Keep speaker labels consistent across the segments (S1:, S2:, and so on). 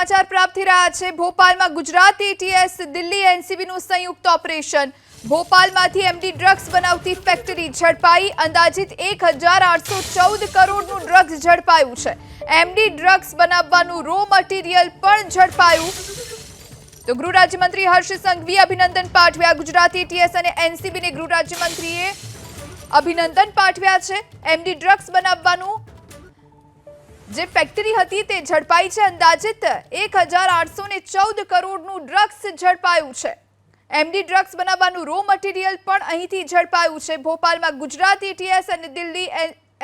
S1: સમાચાર પ્રાપ્ત થઈ રહ્યા છે. ભોપાલમાં ગુજરાત એટીએસ દિલ્હી એનસીબીનું સંયુક્ત ઓપરેશન. ભોપાલમાંથી એમડી ડ્રગ્સ બનાવતી ફેક્ટરી ઝડપાઈ. અંદાજિત એક હજાર આઠસો ચૌદ કરોડનું ડ્રગ્સ ઝડપાયું છે. એમડી ડ્રગ્સ બનાવવાનું રો મટીરિયલ પણ ઝડપાયું. તો ગૃહ રાજ્યમંત્રી હર્ષ સંઘવી અભિનંદન પાઠવ્યા. ગુજરાત એટીએસ અને એનસીબીને ગૃહ રાજ્યમંત્રીએ અભિનંદન પાઠવ્યા છે. એમડી ડ્રગ્સ બનાવવાનું જે ફેક્ટરી હતી તે ઝડપાઈ છે. અંદાજિત એક હજાર આઠસો ચૌદ કરોડનું ડ્રગ્સ ઝડપાયું છે. એમડી ડ્રગ્સ બનાવવાનું રો મટીરિયલ પણ અહીંથી ઝડપાયું છે. ભોપાલમાં ગુજરાત એટીએસ અને દિલ્હી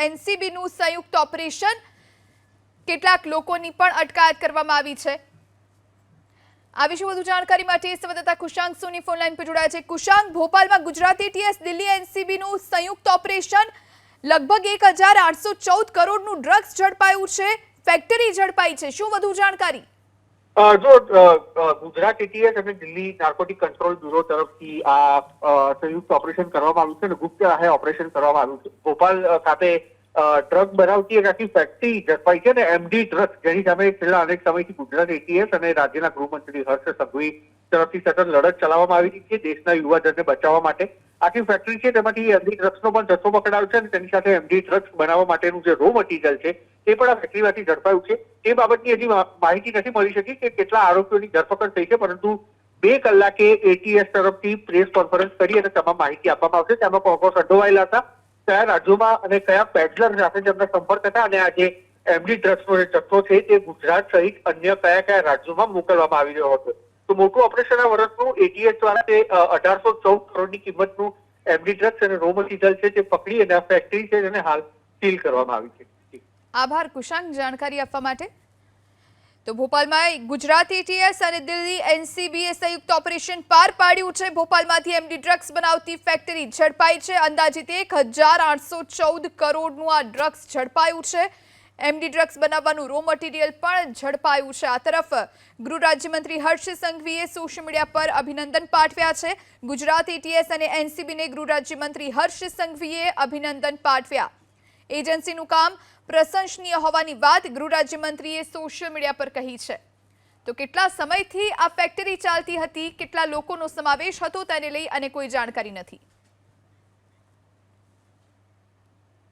S1: એનસીબીનું સંયુક્ત ઓપરેશન કેટલાક લોકોની પણ અટકાયત કરવામાં આવી છે. આ વિશે વધુ જાણકારી માટે સંવાદદાતા કુશાંક સોની ફોનલાઈન પર જોડાયા છે. કુશાંક ભોપાલમાં ગુજરાત એટીએસ દિલ્હી એનસીબીનું સંયુક્ત ઓપરેશન લગભગ એક હજાર આઠસો ચૌદ કરોડનું ડ્રગ્સ ઝડપાયું છે, ફેક્ટરી ઝડપાઈ છે. શું વધુ જાણકારી?
S2: જો ગુજરાત એટીએસ અને દિલ્હી નાર્કોટિક કંટ્રોલ બ્યુરો તરફથી આ સંયુક્ત ઓપરેશન કરવામાં આવ્યું છે અને ગુપ્ત રાહે ઓપરેશન કરવામાં આવ્યું છે. ભોપાલ ખાતે ડ્રગ બનાવતી એક આખી ફેક્ટરી ઝડપાઈ છે અને એમડી ડ્રગ્સ, જેની સામે છેલ્લા અનેક સમયથી ગુજરાત એટીએસ અને રાજ્યના ગૃહમંત્રી હર્ષ સંઘવી તરફથી સતત લડત ચલાવવામાં આવી રહી છે દેશના યુવાધનને બચાવવા માટે. આખી ફેક્ટરી છે તેમાંથી એમડી ડ્રગ્સનો પણ જથ્થો પકડાયો છે અને તેની સાથે એમડી ડ્રગ્સ બનાવવા માટેનું જે રો મટીરિયલ છે, તે પણ આ ફેક્ટરીમાંથી ઝડપાયું છે. તે બાબતની હજી માહિતી નથી મળી શકી કે કેટલા આરોપીઓની ધરપકડ થઈ છે, પરંતુ બે કલાકે એટીએસ તરફથી પ્રેસ કોન્ફરન્સ કરી અને તમામ માહિતી આપવામાં આવશે. તેમાં કોણ કોણ હતા. કયા રાજ્યોમાં અને કયા પેડલર સાથે તેમના સંપર્ક હતા અને આજે એમડી ડ્રગ્સનો જે જથ્થો છે, તે ગુજરાત સહિત અન્ય કયા કયા રાજ્યોમાં મોકલવામાં આવી રહ્યો હતો. તો મોટું ઓપરેશન આ વર્ષનું એટીએસ દ્વારા તે અઢારસો ચૌદ કરોડની કિંમતનું એમડી ડ્રગ્સ અને રો મટીરિયલ છે, જે પકડી અને ફેક્ટરી છે તેને હાલ સીલ કરવામાં આવી છે.
S1: આભાર, કુશાંક જાણકારી આપવા માટે. તો ભોપાલમાં ગુજરાત એટીએસ અને દિલ્હી એનસીબીએ સંયુક્ત ઓપરેશન પાર પાડ્યું છે. ભોપાલમાંથી એમડી ડ્રગ્સ બનાવતી ફેક્ટરી ઝડપાઈ છે. અંદાજિત એક હજાર આઠસો ચૌદ કરોડનું આ ડ્રગ્સ ઝડપાયું છે. એમડી ડ્રગ્સ બનાવવાનું રો મટીરિયલ પણ ઝડપાયું છે. આ તરફ ગૃહ રાજ્યમંત્રી હર્ષ સંઘવીએ સોશિયલ મીડિયા પર અભિનંદન પાઠવ્યા છે. ગુજરાત એટીએસ અને એનસીબીને ગૃહ રાજ્યમંત્રી હર્ષ સંઘવીએ અભિનંદન પાઠવ્યા. એજન્સીનું કામ પ્રશંસનીય હોવાની વાત ગૃહ રાજ્યમંત્રીએ સોશિયલ મીડિયા પર કહી છે. તો કેટલા સમયથી આ ફેક્ટરી ચાલતી હતી? કેટલા લોકોનો સમાવેશ હતો? તેને લઈ અને કોઈ જાણકારી નથી.